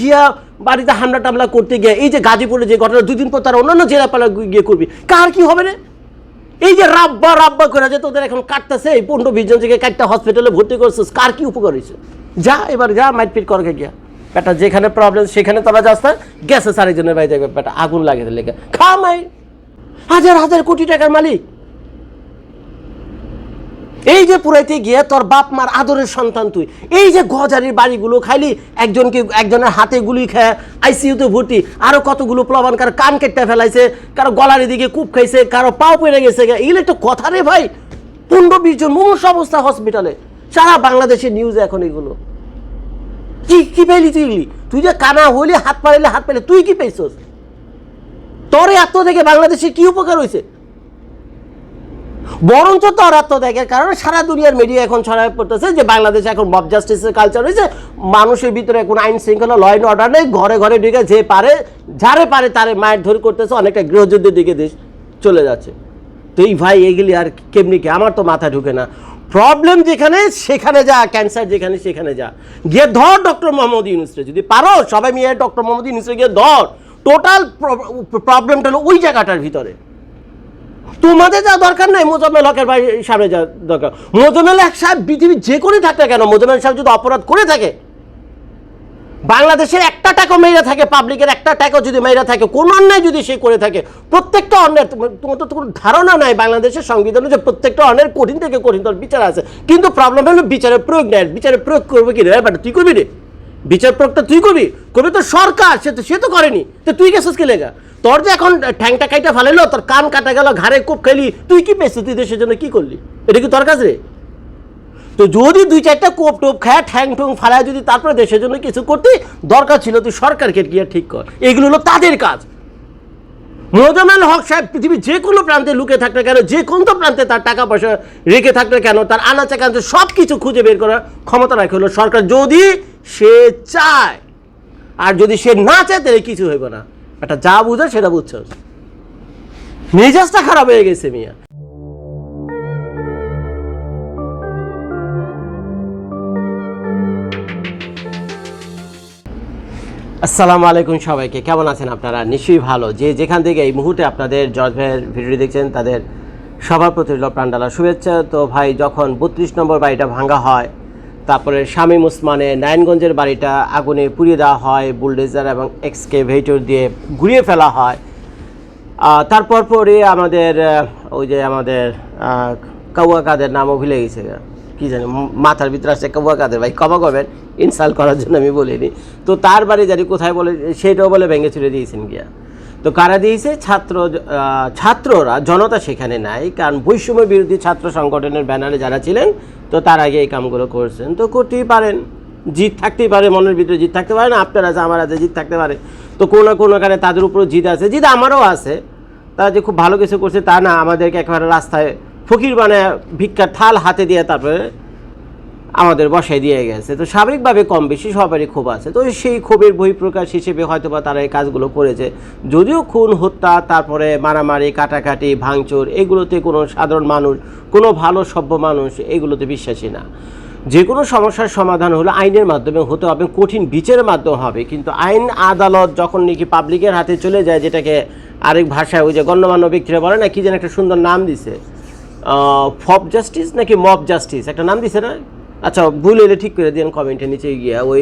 গিয়া বাড়িতে হামলা টামলা করতে গিয়ে, এই যে গাজীপুরে যে ঘটনা দুদিন পর তারা অন্যান্য জেলাপালা গিয়ে করবি। কার কি হবে রে? এই যে রাব্বা রাব্বা করে যে তোদের এখন কাটতেছে, এই পনেরো বিশ জন থেকে কাটটা হসপিটালে ভর্তি করছিস, কার কি উপকার হয়েছে? যা, এবার যা মাইটপিট করকে গিয়া। বেটা, যেখানে প্রবলেম সেখানে তোরা যাস না, গেছে চারিজনের বাড়ি দেখবে, বেটা, আগুন লাগে লেগে। খা মাই হাজার হাজার কোটি টাকার মালিক। এই যে পুরাইতে গিয়ে তোর বাপ মার আদরের সন্তান তুই, এই যে গজারির বাড়িগুলো খাইলি, একজনকে একজনের হাতে গুলি খায় আইসিইউতে ভর্তি, আরও কতগুলো প্লবান কারও কান কেটে ফেলাইছে, কারও গলার দিকে কূপ খাইছে, কারও পাও পেরে গেছে এগুলো একটা কথা রে ভাই। পনেরো বিশ জন মুমূর্ষ অবস্থা হসপিটালে সারা বাংলাদেশের নিউজ এখন এগুলো। কি কি পেলি তুই তুই যে কানা হইলি, হাত পাড়াইলে, হাত পেলে তুই কি পেয়েছস তোর এত থেকে বাংলাদেশের কি উপকার হয়েছে বরঞ্চ তোর আত্মত্যাগের কারণে সারা দুনিয়ার মিডিয়া এখন ছড়ায় পড়তেছে যে বাংলাদেশে এখন মব জাস্টিসের কালচার হয়েছে মানুষের ভিতরে এখন আইন শৃঙ্খলা ল অ্যান্ড অর্ডার নেই। ঘরে ঘরে ঢুকে যে পারে, যারে পারে তারে মায়ের ধরে করতেছে। অনেকটা গৃহযুদ্ধের দিকে দেশ চলে যাচ্ছে। তো এই ভাই, এগুলি আর কেমনি কি? আমার তো মাথা ঢুকে না। প্রবলেম যেখানে, সেখানে যা ক্যান্সার যেখানে, সেখানে যা। গিয়ে ধর ডক্টর মোহাম্মদ ইউনুসরে। যদি পারো, সবাই মিলে ডক্টর মোহাম্মদ ইউনুসরে গিয়ে ধর। টোটাল প্রবলেমটা হলো ওই জায়গাটার ভিতরে। তোমাদের যা দরকার নাই, মোজাম্মেল হকের ভাই সামনে যা দরকার। মোজাম্মেল এক সাহেব পৃথিবী যে করে থাকতে কেন? মোজাম্মেল সাহেব যদি অপরাধ করে থাকে, বাংলাদেশের একটা টাকা মেয়েরা থাকে পাবলিকের একটা টাকা যদি মেয়েরা থাকে, কোন অন্যায় যদি সে করে থাকে, প্রত্যেকটা অন্যায় তোমার তো কোনো ধারণা নাই, বাংলাদেশের সংবিধানে যে প্রত্যেকটা অন্যায়ের কঠিন থেকে কঠিনতর বিচার আছে। কিন্তু প্রবলেম হলো বিচারের প্রয়োগ নেই, বিচারের প্রয়োগ করবে কি রে বাট তুই করবি রে। বিচার প্রয়োগটা তুই করবি করবি তো সরকার, সে তো সে তো করেনি। তো তুই গেছিস কে লেগা? তোর যে এখন ঠ্যাংটা কাইটা ফালাইলো, তোর কান কাটা গেল, ঘাড়ে কোপ খেলি, তুই কি পেয়েছিস? তুই দেশের জন্য কি করলি? এটা কি তোর কাজ রে? তো যদি দুই চারটা কোপ টোপ খায় ঠ্যাং ঠুং ফালায় যদি তারপরে দেশের জন্য কিছু করতে, দরকার ছিল তুই সরকারকে গিয়ে ঠিক কর। এগুলো হলো তাদের কাজ। মোজামেল হক সাহেব পৃথিবীর যে কোনো প্রান্তে লুকে থাকলে কেন? যে কোনো প্রান্তে তার টাকা পয়সা রেখে থাকলে কেন? তার আনাচে কানাচে সব কিছু খুঁজে বের করার ক্ষমতা রাখে হলো সরকার। যদি সে চায়, আর যদি সে না চায়, তাহলে কিছু হইব না। একটা যা বুঝে সেটা বুঝছে। মেজাজটা খারাপ হয়ে গেছে মিয়া। আসসালামু আলাইকুম সবাইকে। কেমন আছেন আপনারা? নিশ্চয়ই ভালো। যে যেখান থেকে এই মুহূর্তে আপনাদের জজ ভাইয়ের ভিডিও দেখছেন, তাদের সবার প্রতি প্রাণডালা শুভেচ্ছা। তো ভাই, যখন বত্রিশ নম্বর বাড়িটা ভাঙা হয়, তারপরে শামীম উসমানে নারায়ণগঞ্জের বাড়িটা আগুনে পুড়িয়ে দেওয়া হয়, বুলডেজার এবং এক্সকেভেটর দিয়ে ঘুরিয়ে ফেলা হয়। তারপর পরে আমাদের ওই যে আমাদের কাউয়া কাদের নামও ভুলে গেছে। কি জানি মাথার ভিতরে আসছে কাউয়া কাদের ভাই কবা করবেন ইনসাল্ট করার জন্য আমি বলিনি। তো তার বাড়ি জানি কোথায় বলে, সেটাও বলে ভেঙে চুরে দিয়েছেন গিয়া। তো কারা দিয়েছে? ছাত্র ছাত্ররা, জনতা সেখানে নাই, কারণ বৈষম্য বিরোধী ছাত্র সংগঠনের ব্যানারে যারা ছিলেন, তো তার আগে এই কামগুলো করছেন। তো করতেই পারেন, জিত থাকতেই পারে, মনের ভিতরে জিত থাকতে পারে না, আপনার আছে, আমার আছে, জিত থাকতে পারে। তো কোনো কোনো কারণে তাদের উপরও জিত আছে, জিত আমারও আছে। তারা যে খুব ভালো কিছু করছে তা না, আমাদেরকে একেবারে রাস্তায় ফকির বানায় ভিক্ষার থাল হাতে দিয়ে তারপরে আমাদের বসায় দিয়ে গেছে। তো স্বাভাবিকভাবে কম বেশি সবারই ক্ষোভ আছে। তো সেই ক্ষোভের বহিঃপ্রকাশ হিসেবে হয়তো বা তারা এই কাজগুলো করেছে। যদিও খুন, হত্যা, তারপরে মারামারি, কাটাকাটি, ভাঙচুর, এগুলোতে কোনো সাধারণ মানুষ, কোনো ভালো সভ্য মানুষ এগুলোতে বিশ্বাসী না। যে কোনো সমস্যার সমাধান হলো আইনের মাধ্যমে হতে হবে, কঠিন বিচারের মাধ্যমে হবে। কিন্তু আইন আদালত যখন নাকি পাবলিকের হাতে চলে যায়, যেটাকে আরেক ভাষায় ওই যে গণ্যমান্য ব্যক্তিরা বলে না, কি যেন একটা সুন্দর নাম দিছে। ফব জাস্টিস নাকি মব জাস্টিস? একটা নাম দিছে না? আচ্ছা ভুল এলে ঠিক করে দিন কমেন্টের নিচে গিয়ে। ওই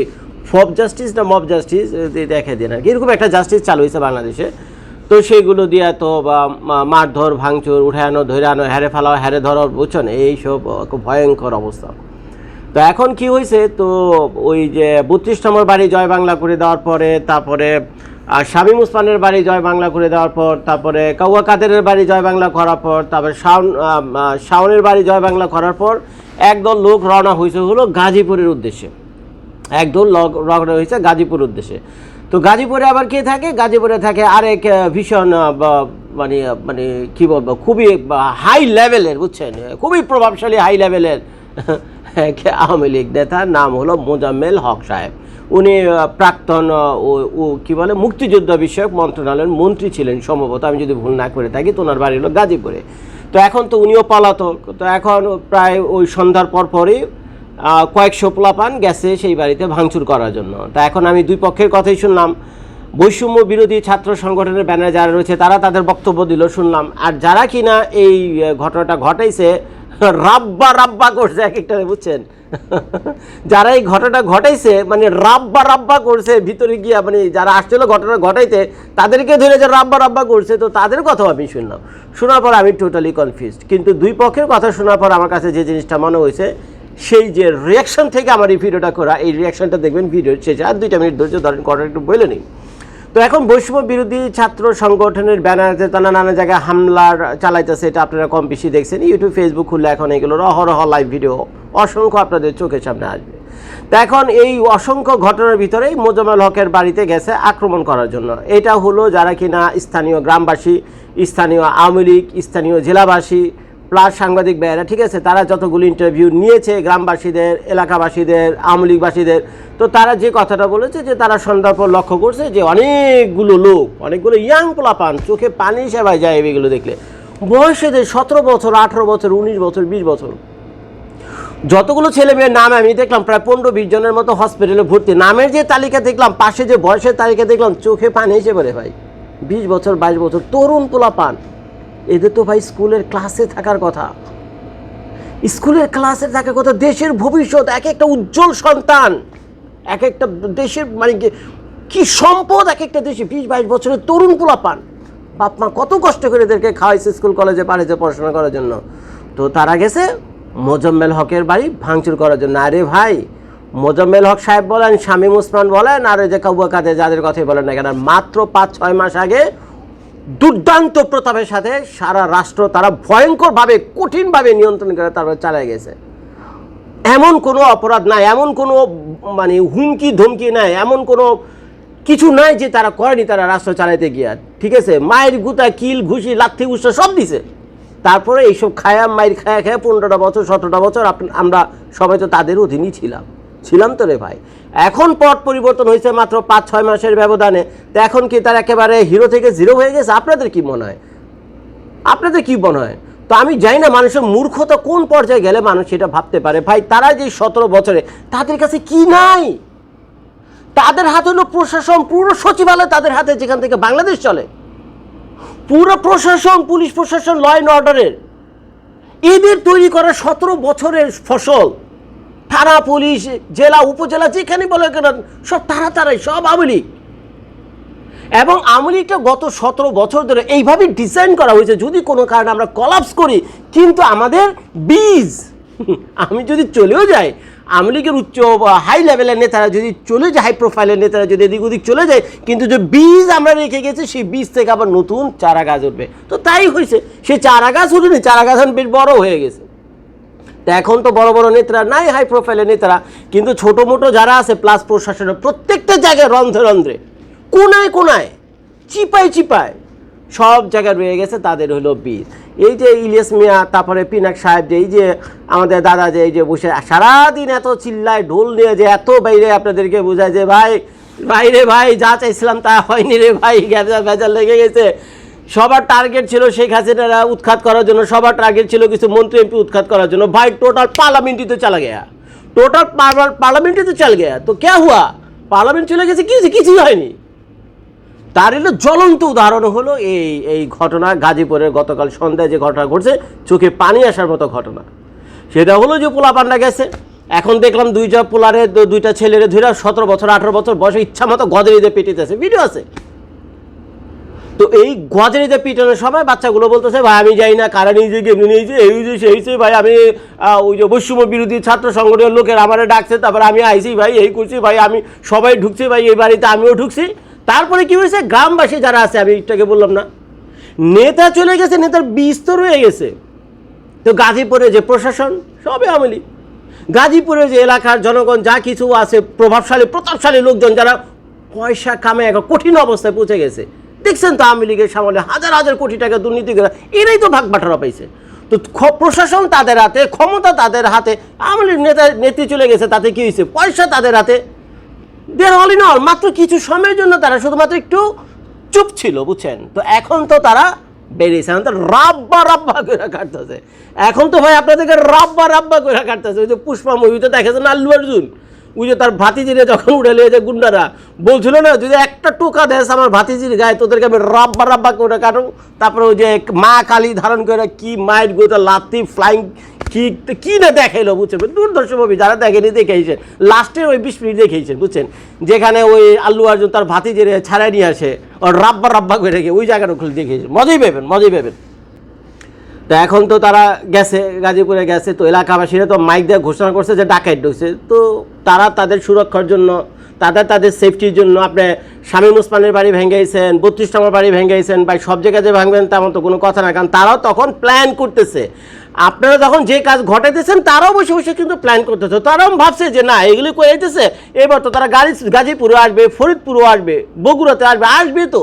ফপ জাস্টিস না মব জাস্টিস দেখে দিন আর কি। এরকম একটা জাস্টিস চালু হয়েছে বাংলাদেশে। তো সেইগুলো দিয়ে তো বা মারধর, ভাঙচুর, উঠানো ধরে আনো হ্যারে ফেলাও হ্যারে ধরো, বুঝছ না? এইসব খুব ভয়ঙ্কর অবস্থা। তো এখন কি হয়েছে তো ওই যে বত্রিশ নম্বর বাড়ি জয় বাংলা করে দেওয়ার পরে, তারপরে আর শামীম উসমানের বাড়ি জয় বাংলা করে দেওয়ার পর, তারপরে কাউয়া কাদেরের বাড়ি জয় বাংলা করার পর, তারপরে শাওন শাওনের বাড়ি জয় বাংলা করার পর একদল লোক রওনা হয়েছে হলো গাজীপুরের উদ্দেশ্যে। একদল রওনা হয়েছে গাজীপুর উদ্দেশ্যে। তো গাজীপুরে আবার কে থাকে? গাজীপুরে থাকে আরেক ভীষণ মানে মানে কি বলব, খুবই হাই লেভেলের বুঝছেন? খুবই প্রভাবশালী হাই লেভেলের আওয়ামী লীগ নেতার নাম হলো মোজাম্মেল হক সাহেব। উনি প্রাক্তন ও- কি বলে, মুক্তিযুদ্ধ বিষয়ক মন্ত্রণালয়ের মন্ত্রী ছিলেন সম্ভবত, আমি যদি ভুল না করে থাকি, তো ওনার বাড়ি হলো গাজীপুরে। তো এখন তো উনিও পলাতক, তো এখন প্রায় ওই সন্ধ্যার পর পরই কয়েকশো পোলাপান গেছে সেই বাড়িতে ভাঙচুর করার জন্য। তা এখন আমি দুই পক্ষের কথাই শুনলাম। বৈষম্য বিরোধী ছাত্র সংগঠনের ব্যানারে যারা রয়েছে, তারা তাদের বক্তব্য দিল, শুনলাম। আর যারা কিনা এই ঘটনাটা ঘটাইছে, রাব্বা রাব্বা করছে এক একটা, বুঝছেন? যারা এই ঘটনাটা ঘটাইছে মানে রাব্বা রাব্বা করছে, ভিতরে গিয়া মানে যারা আসছিল ঘটনা ঘটাইতে, তাদেরকে ধরে যে রাব্বা রাব্বা করছে, তো তাদের কথাও আমি শুনলাম। শোনার পর আমি টোটালি কনফিউজড কিন্তু দুই পক্ষের কথা শোনার পর আমার কাছে যে জিনিসটা মনে হয়েছে, সেই যে রিয়াকশন থেকে আমার এই ভিডিওটা করা, এই রিয়াকশনটা দেখবেন ভিডিওর শেষে। আর দুইটা মিনিট ধৈর্য ধরেন কথা একটু বলে নিই। তো এখন বৈষম্য বিরোধী ছাত্র সংগঠনের ব্যানারে তারা নানা জায়গায় হামলার চালাইতেছে, এটা আপনারা কম বেশি দেখছেন। ইউটিউব ফেসবুক খুললে এখন এগুলোর অহরহ লাইভ ভিডিও অসংখ্য আপনাদের চোখের সামনে আসবে। তো এখন এই অসংখ্য ঘটনার ভিতরেই মোজাম্মেল হকের বাড়িতে গেছে আক্রমণ করার জন্য। এটা হলো যারা কিনা স্থানীয় গ্রামবাসী, স্থানীয় আওয়ামী লীগ, স্থানীয় জেলাবাসী, প্লাস সাংবাদিক ভাইয়েরা, ঠিক আছে? তারা যতগুলো ইন্টারভিউ নিয়েছে গ্রামবাসীদের, এলাকাবাসীদের, আওয়ামী লীগবাসীদের, তো তারা যে কথাটা বলেছে যে তারা সন্ধ্যার পর লক্ষ্য করছে যে অনেকগুলো লোক, অনেকগুলো ইয়াং পোলাপান চোখে পানি সেবায় যায় এগুলো দেখলে। বয়সেদের সতেরো বছর, আঠেরো বছর, উনিশ বছর, বিশ বছর। যতগুলো ছেলে মেয়ের নাম আমি দেখলাম, প্রায় পনেরো বিশ জনের মতো হসপিটালে ভর্তি। নামের যে তালিকা দেখলাম, পাশে যে বয়সের তালিকা দেখলাম, চোখে পানি এসে পড়ে ভাই। বিশ বছর, বাইশ বছর, তরুণ পোলা পান এদের তো ভাই স্কুলের ক্লাসে থাকার কথা। স্কুলের ক্লাসে থাকার কথা, দেশের ভবিষ্যৎ, এক একটা উজ্জ্বল সন্তান। এক একটা দেশের মানে কি- সম্পদ এক একটা দেশে? বিশ, বাইশ বছরের তরুণ পোলা পান বাপ মা কত কষ্ট করে এদেরকে খাওয়াইছে স্কুল, কলেজে পাঠিয়েছে পড়াশোনা করার জন্য। তো তারা গেছে মোজাম্মেল হকের বাড়ি ভাঙচুর করার জন্য। আরে ভাই, মোজাম্মেল হক সাহেব বলেন, শামীম ওসমান বলেন, আর যে কাউয়া কাদের যাদের কথাই বলেন না কেন, মাত্র পাঁচ, ছয় মাস আগে দুর্দান্ত প্রতাপের সাথে সারা রাষ্ট্র তারা ভয়ঙ্করভাবে, কঠিনভাবে নিয়ন্ত্রণ করে তারপর চালিয়ে গেছে। এমন কোনো অপরাধ নাই, এমন কোনো মানে হুমকি, ধমকি নাই, এমন কোনো কিছু নাই যে তারা করেনি তারা রাষ্ট্র চালাইতে গিয়া। ঠিক আছে? মায়ের গুতা, কিল, ঘুষি, লাথি উৎসা সব দিছে। তারপরে এইসব খায়া, মাইর খায়া খায়া পনেরোটা বছর, সতেরোটা বছর আমরা সবাই তো তাদের অধীনই ছিলাম। ছিলাম তো রে ভাই। এখন পট পরিবর্তন হয়েছে মাত্র পাঁচ, ছয় মাসের ব্যবধানে। তো এখন কি তার একেবারে হিরো থেকে জিরো হয়ে গেছে? আপনাদের কি মনে হয়? আপনাদের কি মনে হয়? তো আমি জানি না মানুষের মূর্খতা কোন পর্যায়ে গেলে মানুষ সেটা ভাবতে পারে। ভাই, তারা যে সতেরো বছরে, তাদের কাছে কি নাই? তাদের হাতে হলো প্রশাসন, পুরো সচিবালয় তাদের হাতে, যেখান থেকে বাংলাদেশ চলে। পুরো প্রশাসন, পুলিশ প্রশাসন ল অ্যান্ড অর্ডারের এদের তৈরি করা সতেরো বছরের ফসল। থানা, পুলিশ, জেলা, উপজেলা, যেখানে বলে কেন, সব তারা তারাই, সব আওয়ামী লীগ। এবং আওয়ামী লীগটা গত সতেরো বছর ধরে এইভাবে ডিজাইন করা হয়েছে, যদি কোনো কারণে আমরা কলাপস করি, কিন্তু আমাদের বীজ, আমি যদি চলেও যাই আওয়ামী লীগের উচ্চ হাই লেভেলের নেতারা যদি চলে যায় হাই প্রোফাইলের নেতারা যদি এদিক ওদিক চলে যায়, কিন্তু যে বীজ আমরা রেখে গেছি, সেই বীজ থেকে আবার নতুন চারা গাছ উঠবে। তো তাই হয়েছে। সে চারা গাছ উঠেনি চারা গাছ বেশ বড় হয়ে গেছে। তা এখন তো বড় বড় নেতারা নাই হাই প্রোফাইলের নেতারা, কিন্তু ছোটো মোটো যারা আছে প্লাস প্রশাসনের প্রত্যেকটা জায়গায় রন্ধ্রে রন্ধ্রে, কোনায় কোনায়, চিপায় চিপায়, সব জায়গায় রয়ে গেছে, তাদের হলো বীজ। এই যে ইলিয়াস মিয়া, তারপরে পিনাক সাহেব যে, এই যে আমাদের দাদা যে, এই যে বসে, সারাদিন এত চিল্লায় ঢোল নিয়ে যে, এত বাইরে আপনাদেরকে বোঝায় যে, ভাই বাইরে ভাই, যা চাইছিলাম তা হয়নি রে ভাই গ্যাজার ভেজাল লেগে গেছে। সবার টার্গেট ছিল শেখ হাসিনারা উৎখাত করার জন্য, সবার টার্গেট ছিল কিছু মন্ত্রী এমপি উৎখাত করার জন্য। ভাই টোটাল পার্লামেন্টই তো চলা গেয়া। টোটাল পার্লামেন্টই তো চল গেয়া। তো কে হুয়া? পার্লামেন্ট চলে গেছে, কিছু, কিছুই হয়নি। তার হলো জ্বলন্ত উদাহরণ হলো এই এই ঘটনা গাজীপুরের গতকাল সন্ধ্যায় যে ঘটনা ঘটছে, চোখে পানি আসার মতো ঘটনা। সেটা হলো যে পোলা পান্ডা গেছে, এখন দেখলাম দুইটা পোলারে দুইটা ছেলেরে ধরে সতেরো বছর, আঠারো বছর বয়সে ইচ্ছা মতো গদরিতে পেটিতেছে। ভিডিও আছে। তো এই গজরিতে পিটনের সময় বাচ্চাগুলো বলতেছে, ভাই, আমি যাই না, কারা নিয়েছে কেমনি নিয়েছে এই যে সেই ভাই, আমি ওই যে বৈষম্য বিরোধী ছাত্র সংগঠনের লোকের আমারে ডাকছে, তারপরে আমি আইছি, ভাই, এই করছি, ভাই, আমি সবাই ঢুকছি, ভাই, এই বাড়িতে আমিও ঢুকছি। তারপরে কি হয়েছে? গ্রামবাসী যারা আছে, আমি এটাকে বললাম না, নেতা চলে গেছে, নেতার বীজ তো রয়ে গেছে। তো গাজীপুরে যে প্রশাসন, সবই আওয়ামী লীগ। গাজীপুরে যে এলাকার জনগণ, যা কিছু আছে, প্রভাবশালী, প্রতাপশালী লোকজন, যারা পয়সা কামে একটা কঠিন অবস্থায় পৌঁছে গেছে। দেখছেন তো আওয়ামী লীগের সামনে হাজার হাজার কোটি টাকা দুর্নীতি করে, এরাই তো ভাগ বাটারা পাইছে। তো প্রশাসন তাদের হাতে, ক্ষমতা তাদের হাতে, আওয়ামী লীগ নেতা, নেত্রী চলে গেছে, তাতে কী হয়েছে? পয়সা তাদের হাতে দেয়ার অল ইন অল মাত্র কিছু সময়ের জন্য তারা শুধুমাত্র একটু চুপ ছিল, বুঝছেন? তো এখন তো তারা বেরিয়েছে। এখন তো রাব্বা রাব্বা করে কাটতেছে। এখন তো ভাই আপনাদেরকে রাব্বা রাব্বা করে কাটতেছে। ওই যে পুষ্পা মুভিতে দেখেছেন, আল্লু অর্জুন? ওই যে তার ভাতিজিরে যখন উঠে লিয়ে যে গুন্ডারা, বলছিল না, যদি একটা টোকা দেস আমার ভাতিজির গায়ে, তোদেরকে আমি রাব্বা রাব্বা করে কাটো। তারপরে ওই যে মা কালী ধারণ করে কি মায়ের গোটা লাত্তি ফ্লাইং কি কি না দেখাইলো, বুঝছেন? দুর্দর্শ মুভি যারা দেখেনি দেখেছেন লাস্টের ওই বিশ মিনিট দেখেছেন বুঝছেন? যেখানে ওই আল্লু আর্জুন তার ভাতিজিরে ছাড়াই নিয়ে আসে, ওর রাব্বা রাব্বা করে রেখে ওই জায়গাটা খুলে দেখেছেন মজাই পাবেন মজাই পাবেন। তো এখন তো তারা গেছে, গাজীপুরে গেছে, তো এলাকাবাসীরা তো মাইক দিয়ে ঘোষণা করছে যে ডাকাইট ঢুকছে। তো তারা তাদের সুরক্ষার জন্য, তাদের তাদের সেফটির জন্য আপনি শামীম ওসমানের বাড়ি ভেঙেছেন বত্রিশ নম্বর বাড়ি ভেঙেছেন বা সব জায়গায় যে ভাঙবেন তেমন তো কোনো কথা না কারণ তারাও তখন প্ল্যান করতেছে। আপনারা যখন যে কাজ ঘটাইতেছেন, তারাও বসে বসে কিন্তু প্ল্যান করতেছে। তারাও ভাবছে যে না, এগুলি করে এবার তো তারা গাড়ি গাজীপুরে আসবে, ফরিদপুরও আসবে, বগুড়াতে আসবে আসবে তো।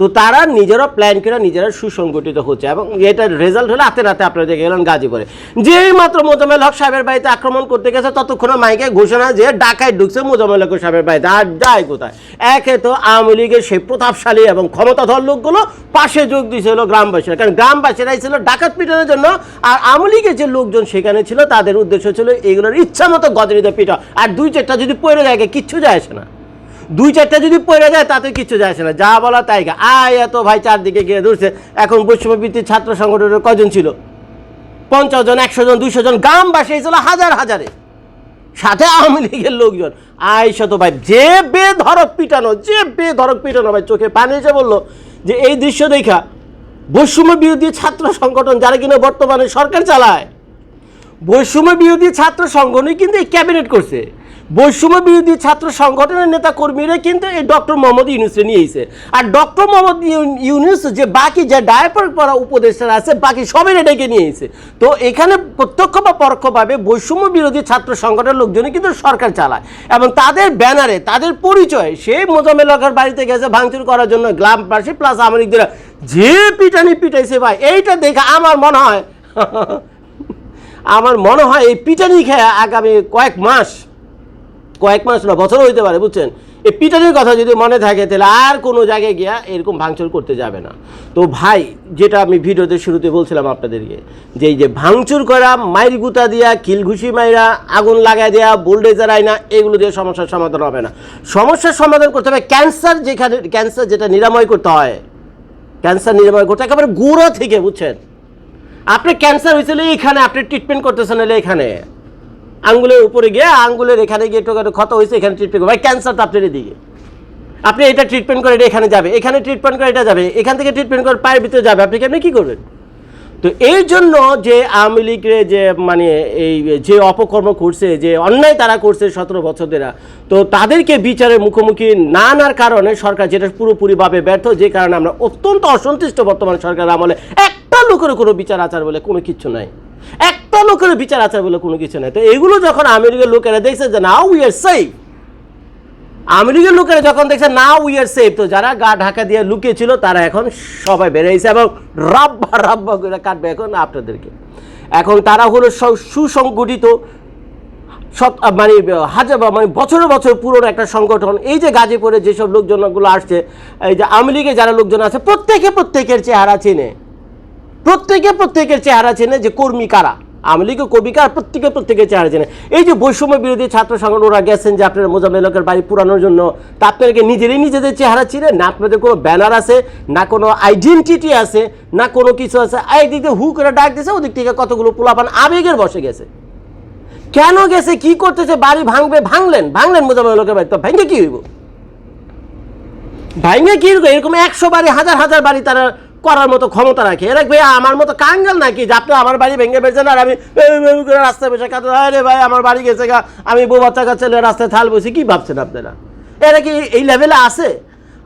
তো তারা নিজেরা প্ল্যান করে নিজেরা সুসংগঠিত হচ্ছে এবং এটার রেজাল্ট হলে হাতে রাতে আপনারা দেখে গেলেন গাজীপুরে। যেই মাত্র মোজামেল হক সাহেবের বাড়িতে আক্রমণ করতে গেছে, ততক্ষণে মাইকে ঘোষণা যে ডাকায় ঢুকছে মোজামেল হক সাহেবের বাড়িতে। আর যায় কোথায়? একে তো আওয়ামী লীগের সেই প্রতাপশালী এবং ক্ষমতাধর লোকগুলো পাশে যোগ দিয়েছিল গ্রামবাসীরা। কারণ গ্রামবাসীরাই ছিল ডাকাত পিটানোর জন্য, আর আওয়ামী লীগের যে লোকজন সেখানে ছিল, তাদের উদ্দেশ্য ছিল এগুলোর ইচ্ছা মতো গদরিতে পিটা আর দুই চারটা যদি পড়ে যায় কিচ্ছু যায় আসে না। দুই চারটা যদি পড়ে যায়, তাতে কিচ্ছু যায় না। যা বলা তাই। আয়, এত ভাই চারদিকে গিয়ে ধরছে এখন বৈষম্যবৃত্তির ছাত্র সংগঠনের কজন ছিল? পঞ্চাশ জন, একশো জন, দুইশো জন গ্রামবাসী ছিল হাজার হাজারে। সাথে আওয়ামী লীগের লোকজন। আইসা তো ভাই, যে বেধরক পিটানো, যে বেধরক পিটানো ভাই চোখে পানি এসে বলল যে, এই দৃশ্য দেখা বৈষম্য বিরোধী ছাত্র সংগঠন যারা কিনা বর্তমানে সরকার চালায় বৈষম্য বিরোধী ছাত্র সংগঠনই কিন্তু এই ক্যাবিনেট করছে। বৈষম্য বিরোধী ছাত্র সংগঠনের নেতা কর্মীরা কিন্তু এই ডক্টর মোহাম্মদ ইউনুসে নিয়েছে আর ডক্টর মোহাম্মদ ইউ- ইউনুস যে বাকি যে ডায়পার পড়া উপদেষ্টারা আছে, বাকি সবাই ডেকে নিয়েছে তো এখানে প্রত্যক্ষ বা পরোক্ষভাবে বৈষম্য বিরোধী ছাত্র সংগঠনের লোকজনই কিন্তু সরকার চালায়। এবং তাদের ব্যানারে তাদের পরিচয় সেই মোজামেল বাড়িতে গেছে ভাঙচুর করার জন্য গ্রামবাসী প্লাস আমরিকদের যে পিটানি পিটাইছে ভাই, এইটা দেখে আমার মনে হয়, আমার মনে হয় এই পিটানি খেয়ে আগামী কয়েক মাস কয়েক মাস না বছর হইতে পারে, বুঝছেন? এই পিটানির কথা যদি মনে থাকে, তাহলে আর কোনো জায়গায় গিয়া এরকম ভাঙচুর করতে যাবে না। তো ভাই, যেটা আমি ভিডিওতে শুরুতে বলছিলাম আপনাদেরকে, যে এই যে ভাঙচুর করা, মাইর গুতা দিয়া কিলঘুষি মাইরা, আগুন লাগাই দেওয়া বোল্ডেজার আইনা, এগুলো দিয়ে সমস্যার সমাধান হবে না। সমস্যার সমাধান করতে হবে ক্যান্সার যেখানে, ক্যান্সার যেটা নিরাময় করতে হয়। ক্যান্সার নিরাময় করতে, একেবারে গোড়া থেকে, বুঝছেন? আপনি ক্যান্সার হয়েছিল এখানে, আপনি ট্রিটমেন্ট করতেছেন এখানে। আঙ্গুলের উপরে গিয়ে আঙ্গুলের এখানে গিয়ে একটু ক্ষত হয়েছে, এখানে ট্রিটমেন্ট ভাই ক্যান্সার তো আপনার এদিকে আপনি এটা ট্রিটমেন্ট করে এটা এখানে যাবে, এখানে ট্রিটমেন্ট করে এটা যাবে, এখান থেকে ট্রিটমেন্ট করে পায়ের ভিতরে যাবে, আপনি কেমনি কী করবেন? তো এই জন্য যে আওয়ামী লীগের যে মানে এই যে অপকর্ম করছে, যে অন্যায় তারা করছে সতেরো বছরেরা তো তাদেরকে বিচারের মুখোমুখি না আনার কারণে সরকার যেটা পুরোপুরিভাবে ব্যর্থ, যে কারণে আমরা অত্যন্ত অসন্তুষ্ট বর্তমান সরকার আমলে। একটা লোকের কোনো বিচার আচার বলে কোনো কিছু নাই। একটা লোকের বিচার আচার বলে কোনো কিছু নাই। তো এগুলো যখন আমেরিকার লোকেরা দেখছে যে নাও উই আর সেফ আমেরিকার লোকেরা যখন দেখছে না উই আর সেফ তো যারা গা ঢাকা দিয়ে লুকিয়েছিল, তারা এখন সবাই বেড়েছে এবং রাব্বা রাব্বা করে কাটবে এখন আপনাদেরকে। এখন তারা হলো সুসংগঠিত সব মানে হাজার মানে বছরের বছর পুরনো একটা সংগঠন। এই যে গাজীপুরে যেসব লোকজনগুলো আসছে, এই যে আওয়ামী যারা লোকজন আছে, প্রত্যেকে প্রত্যেকের চেহারা চেনে। প্রত্যেকে প্রত্যেকের চেহারা চেনে যে কর্মী কারা। আওয়ামী লীগের কর্মী কারা প্রত্যেকে প্রত্যেকের চেহারা চেনে। এই যে বৈষম্য বিরোধী ছাত্র সংগঠন ওরা গেছেন যে আপনারা মোজাম্মেল হকের বাড়ি পুরানোর জন্য, তা আপনাদেরকে নিজেরই নিজেদের চেহারা চিনেন না আপনাদের কোনো ব্যানার আছে? না কোনো আইডেন্টিটি আছে? না কোনো কিছু আছে? এই দিক দিয়ে হু করে ডাক দিয়েছে, ওদিক থেকে কতগুলো পোলাপান আবেগের বসে গেছে। কেন গেছে? কি করতেছে? বাড়ি ভাঙবে? ভাঙলেন? ভাঙলেন মোজাম্মেল হকের বাড়ি? তো ভেঙে কি হইব? ভাইঙ্গে কি এরকম একশো বাড়ি, হাজার হাজার বাড়ি তারা করার মতো ক্ষমতা রাখে। এরা ভাই আমার মতো কাঙ্গাল নাকি যে আপনি আমার বাড়ি ভেঙে পেয়েছেন আর আমি রাস্তায় বসে কাঁদতে আরে ভাই, আমার বাড়ি গেছে গা, আমি বউ বাচ্চা নিয়ে রাস্তায় থাল বসে কি ভাবছেন আপনারা? এরা কি এই লেভেলে আছে?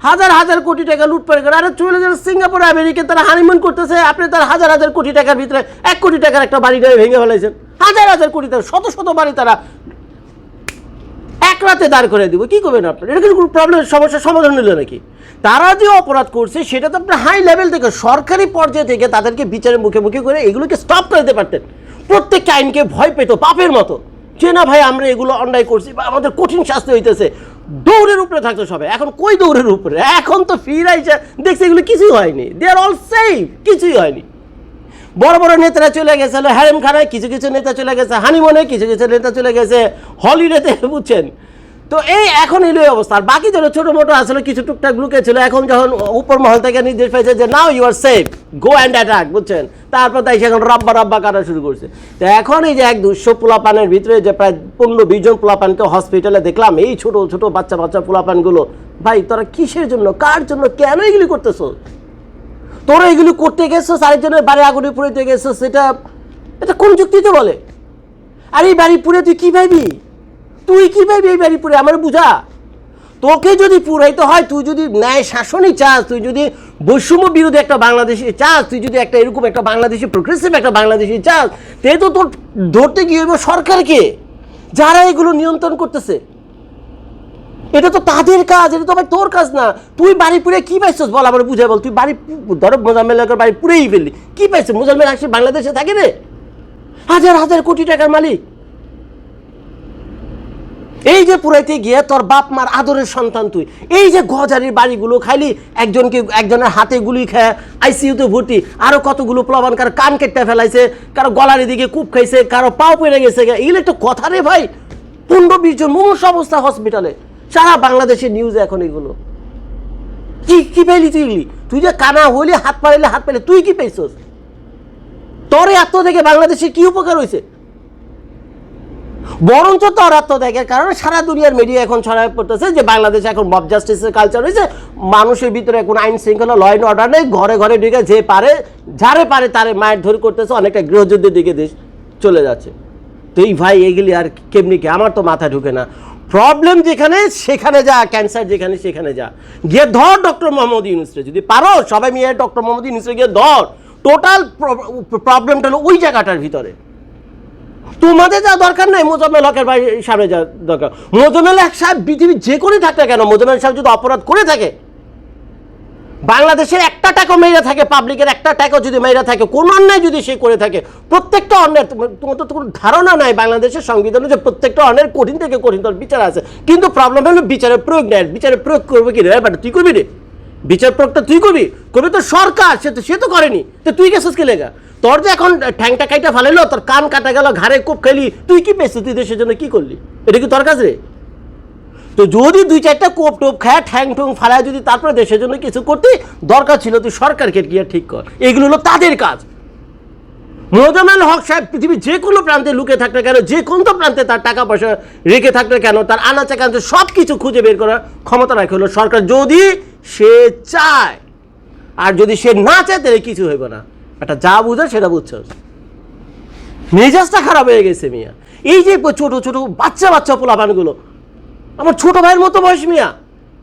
হাজার হাজার কোটি টাকা লুটপাট করে, আরে চলে যান সিঙ্গাপুর, আমেরিকা, তারা হানিমুন করতেছে, আপনি তার হাজার হাজার কোটি টাকার ভিতরে এক কোটি টাকার একটা বাড়ি ভেঙে ফেলেছেন হাজার হাজার কোটি টাকা, শত শত বাড়ি তারা এক রাতে দাঁড় করে দিব, কী করবেন আপনার? এটা কিন্তু প্রবলেম সমস্যার সমাধান নিল নাকি? তারা যে অপরাধ করছে, সেটা তো আপনার হাই লেভেল থেকে, সরকারি পর্যায়ে থেকে তাদেরকে বিচারের মুখে মুখে করে এগুলোকে স্টপ করে দিতে পারতেন। প্রত্যেকটা আইনকে ভয় পেত, পাপের মতো। যে না ভাই, আমরা এগুলো অন্যায় করছি, বা আমাদের কঠিন শাস্তি হইতেছে। দৌড়ের উপরে থাকতো সবাই। এখন কই দৌড়ের উপরে? এখন তো ফির আইসা দেখছে এগুলো কিছুই হয়নি। দে আর অল সেফ কিছুই হয়নি। বড় বড় নেতারা চলে গেছে হ্যারেম খানায় কিছু কিছু নেতা চলে গেছে হানিমনে কিছু কিছু নেতা চলে গেছে হলিডেতে বুঝছেন? তো এই এখন এলো অবস্থা। আর বাকি যারা ছোটো মোটো আসলে কিছু টুকটাক লুকে ছিল, এখন যখন উপর মহল থেকে নির্দেশ পেয়েছে যে now you are safe go and attack বুঝছেন? তারপর তাই সে এখন রাব্বা রাব্বা কাটা শুরু করছে। তো এখন এই যে এক দুশো পোলাপানের ভিতরে যে প্রায় পনেরো বিশ জন পোলাপানকে হসপিটালে দেখলাম, এই ছোট ছোট বাচ্চা বাচ্চা পোলাপানগুলো, ভাই, তোরা কিসের জন্য, কার জন্য কেন এগুলি করতেছো? তোরা এগুলি করতে গেছো আরেকজনের বাড়ি আগুনে পুড়িতে গেছো সেটা এটা কোন যুক্তিতে বলে? আর এই বাড়ি পুড়ে তুই কী ভাবি তুই কী ভাবি এই বাড়ি পুড়ে? আমার বুঝা। তোকে যদি পুরাইতে হয়, তুই যদি ন্যায় শাসনই চাস, তুই যদি বৈষম্য বিরোধী একটা বাংলাদেশে চাস, তুই যদি একটা এরকম একটা বাংলাদেশি প্রোগ্রেসিভ একটা বাংলাদেশি চাস, তে তো তোর ধরতে গিয়ে সরকারকে। যারা এগুলো নিয়ন্ত্রণ করতেছে এটা তো তাদের কাজ, এটা তো ভাই তোর কাজ না। তুই বাড়ি পুড়ে কি পাইছিস? বল আমার বুঝে বল। তুই বাড়ি ধরো মোজাম্মেল হকের বাড়ি পুড়েই ফেললি। কি পাইছিস? মোজাম্মেল আসলে বাংলাদেশে থাকে রে। হাজার হাজার কোটি টাকার মালিক। এই যে পুরাইতে গিয়ে তোর বাপ মার আদরের সন্তান তুই, এই যে গজারির বাড়িগুলো খাইলি, একজনকে একজনের হাতে গুলি খেয়ে আইসিইউতে ভর্তি, আরও কতগুলো প্লবান কারও কান কেটে ফেলাইছে, কারও গলার দিকে কূপ খাইছে, কারও পাও পড়ে গেছে, এগুলো একটা কথা রে ভাই। পনেরো, বিশ জন মুমূর্ষ অবস্থা হসপিটালে সারা বাংলাদেশের নিউজ এখন এগুলো। কি কি পেলি তুই? তুই যে কানা হইলি হাত পাইলে হাত পাইলে তুই কি পেয়েছস তোর এত থেকে বাংলাদেশে কি উপকার হয়েছে বরঞ্চ তোর আত্মত্যাগের কারণে সারা দুনিয়ার মিডিয়া এখন ছড়ায় পড়তেছে যে বাংলাদেশে এখন মব জাস্টিসের কালচার হয়েছে মানুষের ভিতরে এখন আইন শৃঙ্খলা ল অ্যান্ড অর্ডার নেই। ঘরে ঘরে ঢুকে যে পারে, যারে পারে তারে মায়ের ধরে করতেছে, অনেকটা গৃহযুদ্ধের দিকে দেশ চলে যাচ্ছে। তো এই ভাই, এগুলি আর কেমনি কি? আমার তো মাথা ঢুকে না। প্রবলেম যেখানে, সেখানে যা ক্যান্সার যেখানে, সেখানে যা। গিয়ে ধর ডক্টর মোহাম্মদ ইউনুসরে, যদি পারো, সবাই মিলে ডক্টর মোহাম্মদ ইউনুসরে গিয়ে ধর। টোটাল প্রবলেমটা হলো ওই জায়গাটার ভিতরে। তোমাদের যা দরকার নাই, মোজাম্মেল হকের ভাই সামনে যা দরকার। মোজাম্মেল হক সাহেব পৃথিবীর যে করে থাকতে কেন? মোজাম্মেল সাহেব যদি অপরাধ করে থাকে বাংলাদেশের একটা টাকা মেয়েরা থাকে পাবলিকের একটা টাকা যদি মেয়েরা থাকে, কোন অন্যায় যদি সে করে থাকে, প্রত্যেকটা অন্যায় তোমার তো কোনো ধারণা নাই বাংলাদেশের সংবিধানে যে প্রত্যেকটা অন্যায়ের কঠিন থেকে কঠিনতর বিচার আছে। কিন্তু প্রবলেম হলো বিচারের প্রয়োগ নেয় বিচারের প্রয়োগ করবে কি রে? বাট, তুই করবি রে? বিচার প্রয়োগটা তুই করবি? করবি তো সরকার, সে তো সে তো করেনি। তো তুই গেছিস কে লেগা? তোর যে এখন ঠ্যাংটা কাইটা ফেলাইলো, তোর কান কাটা গেল, ঘাড়ে কোপ খেলি, তুই কি পেয়েছিস? তুই দেশের জন্য কি করলি? এটা কি তোর কাজ রে? তো যদি দুই চারটা কোপ টোপ খায়, ঠ্যাং ঠুং ফালায় যদি তারপরে দেশের জন্য কিছু করতে দরকার ছিল, তুই সরকারকে গিয়ে ঠিক কর। এগুলো হলো তাদের কাজ। মোজামেল হক সাহেব পৃথিবীর যে কোনো প্রান্তে লুকে থাকলে কেন, যে কোনো প্রান্তে তার টাকা পয়সা রেখে থাকলে কেন, তার আনাচে কানাচে সব কিছু খুঁজে বের করার ক্ষমতা রাখে হলো সরকার। যদি সে চায়, আর যদি সে না চায়, তাহলে কিছু হইব না। একটা যা বুঝে সেটা বুঝছ। মেজাজটা খারাপ হয়ে গেছে মিয়া। এই যে ছোট ছোট বাচ্চা বাচ্চা পোলাপানগুলো আমার ছোট ভাইয়ের মতো বয়স মিয়া।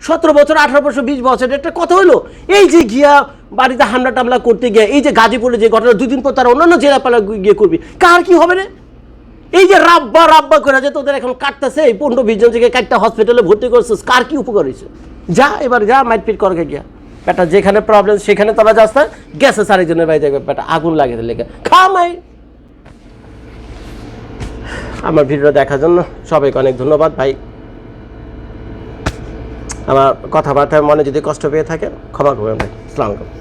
সতেরো বছর, আঠারো বছর, বিশ বছর, একটা কথা হলো, এই যে গিয়া বাড়িতে হামলা টামলা করতে গিয়ে, এই যে গাজীপুরে যে ঘটনা দুদিন পর তারা অন্যান্য জেলাপালা গিয়ে করবি, কার কি হবে রে? এই যে রাব্বা রাব্বা করে যে তোদের এখন কাটতেছে, এই পনেরো, বিশ জন থেকে কাটটা হসপিটালে ভর্তি করছিস, কার কি উপকার হয়েছে? যা, এবার যা মাইটপিট করকে গিয়া। বেটা, যেখানে প্রবলেম সেখানে তোরা যাস না গ্যাসে চারিজনের বাড়ি দেখবে, বেটা, আগুন লাগে লেগে। খা মাই আমার ভিডিও দেখার জন্য সবাইকে অনেক ধন্যবাদ, ভাই। আমার কথাবার্তায় মনে যদি কষ্ট পেয়ে থাকেন ক্ষমা করবেন ভাই। আসসালামু আলাইকুম।